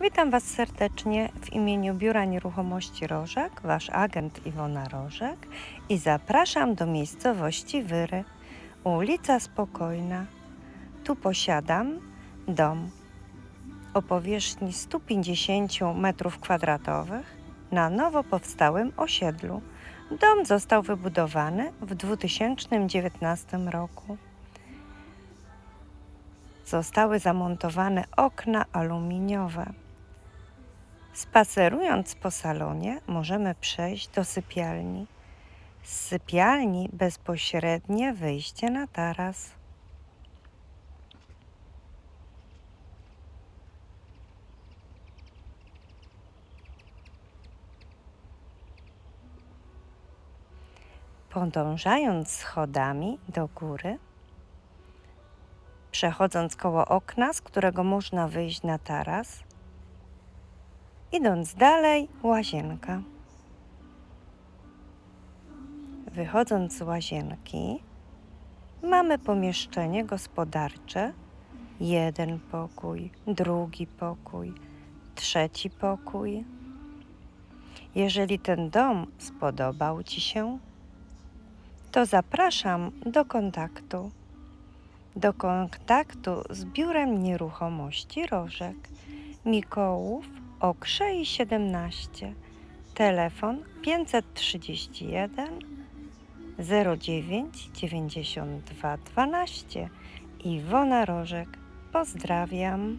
Witam Was serdecznie w imieniu Biura Nieruchomości Rożek, Wasz agent Iwona Rożek i zapraszam do miejscowości Wyry, ulica Spokojna. Tu posiadam dom o powierzchni 150 m2 na nowo powstałym osiedlu. Dom został wybudowany w 2019 roku. Zostały zamontowane okna aluminiowe. Spacerując po salonie, możemy przejść do sypialni. Z sypialni bezpośrednie wyjście na taras. Podążając schodami do góry, przechodząc koło okna, z którego można wyjść na taras, idąc dalej, łazienka. Wychodząc z łazienki, mamy pomieszczenie gospodarcze. Jeden pokój, drugi pokój, trzeci pokój. Jeżeli ten dom spodobał Ci się, to zapraszam do kontaktu. Do kontaktu z Biurem Nieruchomości Rożek, Mikołów, Okrzei 17, telefon 531 09 92 12. Iwona Rożek, pozdrawiam.